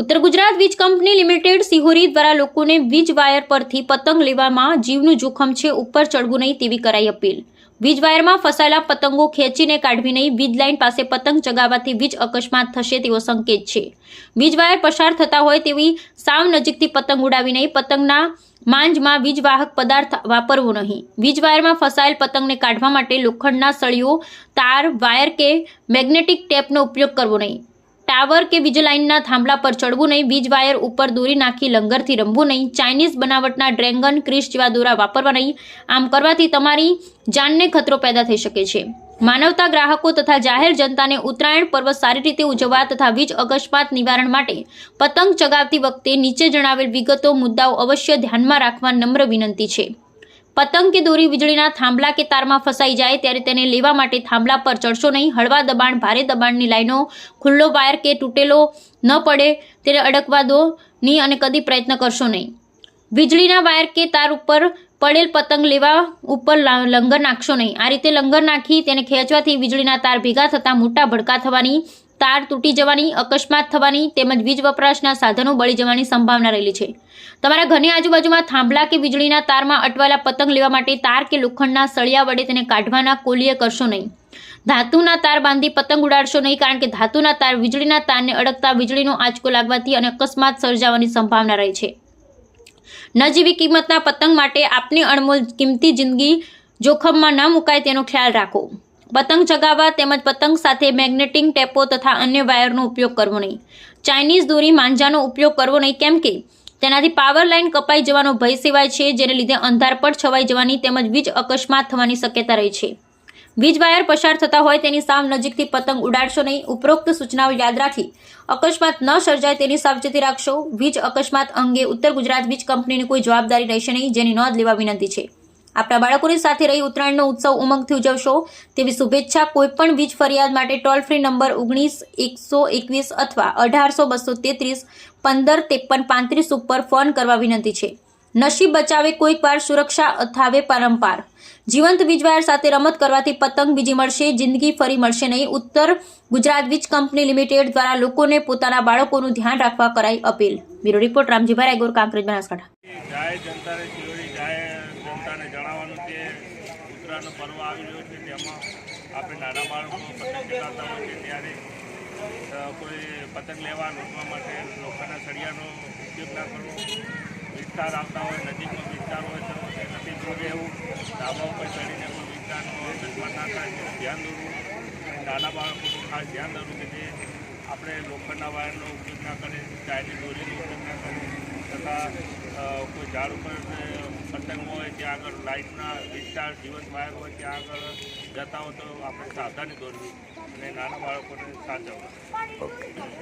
ઉત્તર ગુજરાત વીજ company limited Sihori દ્વારા લોકોને વીજ વાયર પરથી પતંગ લેવામાં જીવનું જોખમ છે, ઉપર ચડવું નહીં તેવી કરાઈ અપીલ. વીજ વાયરમાં ફસાયેલા પતંગો ખેંચીને કાઢવી નહીં, વીજ લાઇન પાસે પતંગ ચગાવવાથી વીજ અકસ્માત થશે તેવો સંકેત છે. વીજ વાયર પસાર થતા હોય તેવી સાવ નજીકથી પતંગ ઉડાવી નહીં, પતંગના માંજમાં વીજવાહક પદાર્થ વાપરવો નહીં. વીજ વાયરમાં ફસાયેલ પતંગને કાઢવા માટે લોખંડના સળીઓ તાર, વાયર કે મેગ્નેટિક ટેપનો ઉપયોગ કરવો નહીં. ટાવર કે વીજ લાઇનના થાંભલા પર ચડવું નહીં, વીજ વાયર ઉપર દોરી નાખી લંગરથી રમવું નહીં, ચાઇનીઝ બનાવટના ડ્રેગન ક્રિસ જેવા દોરા વાપરવા નહીં. આમ કરવાથી તમારી જાનને ખતરો પેદા થઈ શકે છે. માનવતા ગ્રાહકો તથા જાહેર જનતાને ઉત્તરાયણ પર્વ સારી રીતે ઉજવવા તથા વીજ અકસ્માત નિવારણ માટે પતંગ ચગાવતી વખતે નીચે જણાવેલ વિગતો, મુદ્દાઓ અવશ્ય ધ્યાનમાં રાખવા નમ્ર વિનંતી છે. પતંગ કે દોરી વીજળીના થાંભલા કે તારમાં ફસાઈ જાય ત્યારે તેને લેવા માટે થાંભલા પર ચડશો નહીં. હળવા દબાણ, ભારે દબાણની લાઈનો, ખુલ્લો વાયર કે તૂટેલો ન પડે તેને અડકવા દો નહીં અને કદી પ્રયત્ન કરશો નહીં. વીજળીના વાયર કે તાર ઉપર પડેલ પતંગ લેવા ઉપર લંગર નાખશો નહીં. આ રીતે લંગર નાખી તેને ખેંચવાથી વીજળીના તાર ભેગા થતાં મોટા ભડકા થવાની તાર તૂટી જવાની, અકસ્માત થવાની તેમજ વીજ વપરાશના સાધનો બળી જવાની સંભાવના રહેલી છે. તમારા ઘરની આજુબાજુમાં થાંભલા કે વીજળીના તારમાં અટવાયેલા પતંગ લેવા માટે તાર કે લોખંડના સળિયા વડે તેને કાઢવાના કોલીએ કરશો નહીં. ધાતુના તાર બાંધી પતંગ ઉડાડશો નહીં કારણ કે ધાતુના તાર વીજળીના તારને અડકતા વીજળીનો આંચકો લાગવાથી અને અકસ્માત સર્જાવાની સંભાવના રહે છે. નજીવી કિંમતના પતંગ માટે આપની અણમોલ કિંમતી જિંદગી જોખમમાં ન મુકાય તેનો ખ્યાલ રાખો. પતંગ ચગાવવા તેમજ પતંગ સાથે મેગ્નેટિંગ ટેપો તથા અન્ય વાયરનો ઉપયોગ કરવો નહીં. ચાઇનીઝ દોરી માંજાનો ઉપયોગ કરવો નહીં કેમ કે તેનાથી પાવર લાઇન કપાઈ જવાનો ભય સેવાય છે, જેને લીધે અંધારપટ છવાઈ જવાની તેમજ વીજ અકસ્માત થવાની શક્યતા રહે છે. વીજ વાયર પસાર થતા હોય તેની સાવ નજીકથી પતંગ ઉડાડશો નહીં. ઉપરોક્ત સૂચનાઓ યાદ રાખી, અકસ્માત ન સર્જાય તેની સાવચેતી રાખશો. વીજ અકસ્માત અંગે ઉત્તર ગુજરાત વીજ કંપનીની કોઈ જવાબદારી રહેશે નહીં, જેની નોંધ લેવા વિનંતી છે. આપણા બાળકોની સાથે રહી ઉત્તરાયણનો ઉત્સવ ઉમંગથી ઉજવશો તેવી શુભેચ્છા કોઈપણ વીજ ફરિયાદ માટે ટોલ ફ્રી નંબર ઓગણીસ, એકસો એકવીસ અથવા અઢારસો બસો તેત્રીસ, પંદર, ત્રેપન, પાંત્રીસ ઉપર ફોન કરવા વિનંતી છે. નસીબ બચાવે કોઈક વાર સુરક્ષા અથાવે પરંપાર જીવંત વીજવાયર સાથે રમત કરવાથી પતંગ બીજી મળશે, જિંદગી ફરી મળશે નહીં. ઉત્તર ગુજરાત વીજ કંપની લિમિટેડ દ્વારા લોકોને પોતાના બાળકોનું ધ્યાન રાખવા કરાઈ appeal. Bureau report, Ramjibhai Raigor, Kankrej Banaskantha જાહેર જનતાને શિરોડી જાહેર જનતાને જણાવવાનું કે ઉત્તરાયણનો પર્વ આવી રહ્યો છે, તેમાં આપણે નાના બાળકો પતંગ ચલાવતા હોય છે ત્યારે કોઈ પતંગ લેવા લૂંટવા માટે લોખંડના સળિયાનો ઉપયોગ ના કરવો, વિસ્તાર આવતા હોય, નજીકનો વિસ્તાર હોય તો નથી જોડે રહેવું ધાબા ઉપર ચડીને કોઈ વિસ્તારનું અકસ્માત ના થાય તેનું ધ્યાન દોરવું. નાના બાળકોનું ખાસ ધ્યાન દોરવું કે જે આપણે લોખંડના વાયરનો ઉપયોગ ના કરે ચાઇનીઝ દોરીનો ઉપયોગ ના કરે, તથા કોઈ ઝાડ ઉપર પતંગ હોય, ત્યાં આગળ લાઇટના વિસ્તાર જીવન વાયર હોય, ત્યાં આગળ જતા હોય તો આપણે સાવધાની દોરવી અને નાના બાળકોને સાચવવા.